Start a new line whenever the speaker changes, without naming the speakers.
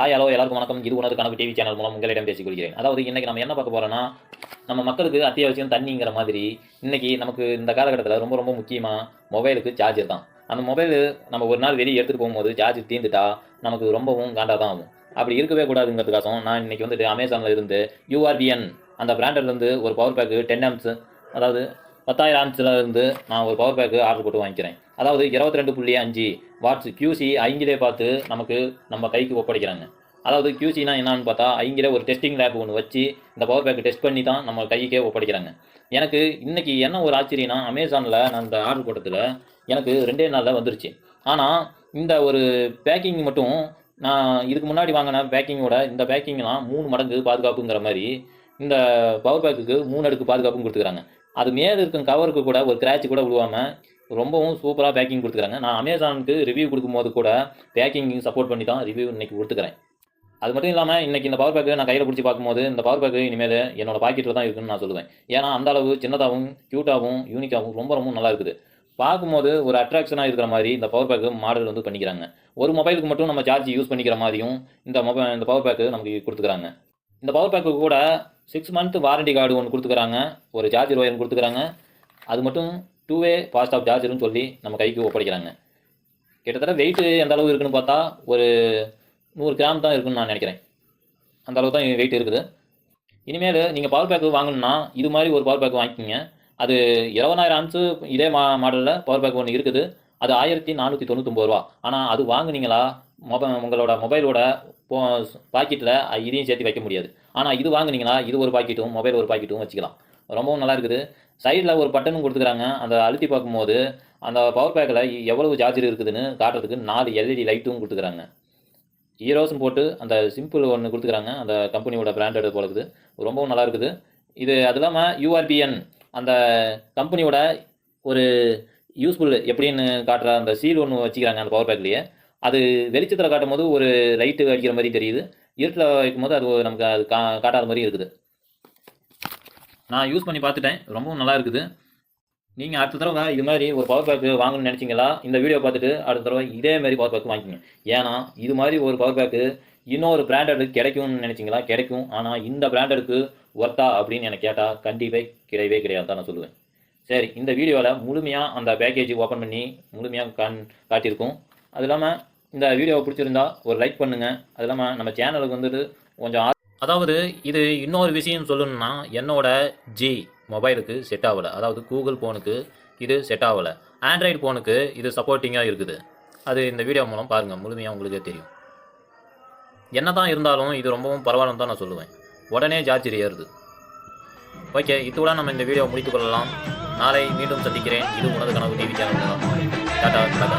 Hi hello எல்லாருக்கும் வணக்கம். இது உனது கணக்கு டிவி சேனல் மூலம் உங்களிடம் பேசிக்கொள்கிறேன். அதாவது இன்னைக்கு நம்ம என்ன பார்க்க போகிறோன்னா நம்ம மக்களுக்கு அத்தியாவசியம் தண்ணிங்கிற மாதிரி இன்றைக்கி நமக்கு இந்த காலகட்டத்தில் ரொம்ப ரொம்ப முக்கியமாக மொபைலுக்கு சார்ஜர் தான். அந்த மொபைல் நம்ம ஒரு நாள் வெளியே எடுத்துகிட்டு போகும்போது சார்ஜ் தீர்ந்துட்டா நமக்கு ரொம்பவும் காண்டாக தான் ஆகும். அப்படி இருக்கவே கூடாதுங்கிறதுக்காக நான் இன்றைக்கி வந்துட்டு அமேசானில் இருந்து யூஆர்பிஎன் அந்த பிராண்டட்லேருந்து ஒரு பவர் பேக்கு டென் ஆம்ஸ் அதாவது பத்தாயிரம் ஆம்ஸில் இருந்து நான் ஒரு பவர் பேக்கு ஆர்டர் போட்டு வாங்கிக்கிறேன். அதாவது இருபத்தி ரெண்டு புள்ளி அஞ்சு வாட்ஸ் கியூசி ஐங்கிலே பார்த்து நமக்கு நம்ம கைக்கு ஒப்படைக்கிறாங்க. அதாவது கியூசினா என்னன்னு பார்த்தா ஐங்கிலே ஒரு டெஸ்டிங் லேப் ஒன்று வச்சு இந்த பவர் பேக் டெஸ்ட் பண்ணி தான் நம்ம கைக்கே ஒப்படைக்கிறாங்க. எனக்கு இன்னைக்கு என்ன ஒரு ஆச்சரியனா அமேசானில் நான் இந்த ஆர்டர் போட்டதில் எனக்கு ரெண்டே நாளில் வந்துருச்சு. ஆனால் இந்த ஒரு பேக்கிங் மட்டும் நான் இதுக்கு முன்னாடி வாங்கின பேக்கிங்கோட இந்த பேக்கிங்லாம் மூணு மடங்கு பாதுகாப்புங்கிற மாதிரி இந்த பவர் பேக்குக்கு மூணு அடுக்கு பாதுகாப்பும் கொடுத்துக்கிறாங்க. அது மேலே இருக்கும் கவருக்கு கூட ஒரு கிராச்சு கூட விழுவாமல் ரொம்பவும் சூப்பராக பேக்கிங் கொடுத்துக்கிறாங்க. நான் அமேசானுக்கு ரிவ்யூ கொடுக்கும்போது கூட பேக்கிங் சப்போர்ட் பண்ணி தான் ரிவ்யூ இன்னைக்கு கொடுத்துக்கிறேன். அது மட்டும் இல்லாமல் இன்றைக்கி இந்த பவர் பேக்கு நான் கையில் பிடிச்சி பார்க்கும்போது இந்த பவர் பேக்கு இனிமேல் என்னோட பாக்கெட்டில் தான் இருக்குன்னு நான் சொல்லுவேன். ஏன்னா அந்த அளவு சின்னதாகவும் க்யூட்டாகவும் யூனிக்காகவும் ரொம்ப ரொம்ப நல்லா இருக்குது. பார்க்கும்போது ஒரு அட்ராக்ஷனாக இருக்கிற மாதிரி இந்த பவர் பேக்கு மாடல் வந்து பண்ணிக்கிறாங்க. ஒரு மொபைலுக்கு மட்டும் நம்ம சார்ஜ் யூஸ் பண்ணிக்கிற மாதிரியும் இந்த மொபைல் இந்த பவர் பேக்கு நமக்கு கொடுத்துக்கிறாங்க. இந்த பவர் பேக்கு கூட சிக்ஸ் மந்த் வாரண்டி கார்டு ஒன்று கொடுத்துக்கிறாங்க. ஒரு சார்ஜர் ஒயர் கொடுத்துக்கிறாங்க. அது மட்டும் டூ வே ஃபாஸ்ட் ஆஃப் சார்ஜர்னு சொல்லி நம்ம கைக்கு ஒப்படைக்கிறாங்க. கிட்டத்தட்ட வெயிட்டு எந்த அளவு இருக்குன்னு பார்த்தா ஒரு நூறு கிராம் தான் இருக்குன்னு நான் நினைக்கிறேன். அந்த அளவு தான் வெயிட் இருக்குது. இனிமேல் நீங்கள் பவர் பேக்கு வாங்கணும்னா இது மாதிரி ஒரு பவர் பேக் வாங்கிக்கிங்க. அது இருபதாயிரம் ஆம்ஸு இதே மா மாடலில் பவர் பேக் ஒன்று இருக்குது. அது ஆயிரத்தி நானூற்றி தொண்ணூத்தொம்பது ரூபா. ஆனால் அது வாங்குனீங்களா மொப உங்களோட மொபைலோட பாக்கெட்டில் இதையும் சேர்த்து வைக்க முடியாது. ஆனால் இது வாங்குனீங்களா இது ஒரு பாக்கெட்டும் மொபைல் ஒரு பாக்கெட்டும் வச்சுக்கலாம். ரொம்பவும் நல்லா இருக்குது. சைடில் ஒரு பட்டனும் கொடுத்துக்கிறாங்க. அந்த அழுத்தி பார்க்கும்போது அந்த பவர் பேக்கில் எவ்வளவு சார்ஜர் இருக்குதுன்னு காட்டுறதுக்கு நாலு எல்இடி லைட்டும் கொடுத்துக்கிறாங்க. ஹீரோஸும் போட்டு அந்த சிம்பிள் ஒன்று கொடுத்துக்கிறாங்க. அந்த கம்பெனியோட பிராண்டட் போல இருக்குது. ரொம்பவும் நல்லா இருக்குது. இது அது இல்லாமல் யூஆர்பிஎன் அந்த கம்பெனியோட ஒரு யூஸ்ஃபுல் எப்படின்னு காட்டுற அந்த சீல் ஒன்று வச்சுக்கிறாங்க அந்த பவர் பேக்லேயே அது வெளிச்சத்தில் காட்டும் போது ஒரு லைட்டு அடிக்கிற மாதிரி தெரியுது. இருட்டில் வைக்கும்போது அது ஒரு நமக்கு அது கா காட்டாத மாதிரி இருக்குது. நான் யூஸ் பண்ணி பார்த்துட்டேன். ரொம்பவும் நல்லா இருக்குது. நீங்கள் அடுத்த தடவை இது மாதிரி ஒரு பவர் பேக் வாங்கணும்னு நினச்சிங்களா? இந்த வீடியோ பார்த்துட்டு அடுத்த தடவை இதே மாதிரி பவர் பேக் வாங்கிக்கோங்க. ஏன்னா இது மாதிரி ஒரு பவர் பேக்கு இன்னொரு பிராண்டடு கிடைக்கும்னு நினச்சிங்களா? கிடைக்கும். ஆனால் இந்த பிராண்டடுக்கு ஒர்த்தா அப்படின்னு எனக்கு கேட்டால் கண்டிப்பாக கிடையவே கிடையாது தான் நான் சொல்லுவேன். சரி இந்த வீடியோவில் முழுமையாக அந்த பேக்கேஜ் ஓப்பன் பண்ணி முழுமையாக கான் காட்டியிருக்கோம். அது இல்லாமல் இந்த வீடியோவை பிடிச்சிருந்தா ஒரு லைக் பண்ணுங்கள் அது இல்லாமல் நம்ம சேனலுக்கு வந்துட்டு கொஞ்சம் அதாவது இது இன்னொரு விஷயம் சொல்லணும்னா என்னோட ஜி மொபைலுக்கு செட் ஆகலை. அதாவது கூகுள் ஃபோனுக்கு இது செட் ஆகலை. ஆண்ட்ராய்டு ஃபோனுக்கு இது சப்போர்ட்டிங்காக இருக்குது. அது இந்த வீடியோ மூலம் பாருங்கள் முழுமையாக உங்களுக்கே தெரியும். என்ன தான் இருந்தாலும் இது ரொம்பவும் பரவாயில்லன்னு தான் நான் சொல்லுவேன். உடனே சார்ஜர் ஏறுது ஓகே இத்துடன் நம்ம இந்த வீடியோ முடித்துக்கொள்ளலாம் நாளை மீண்டும் சந்திக்கிறேன். இது உனது கனவு டிவி சேனல் மூலம். டாடா டாடா.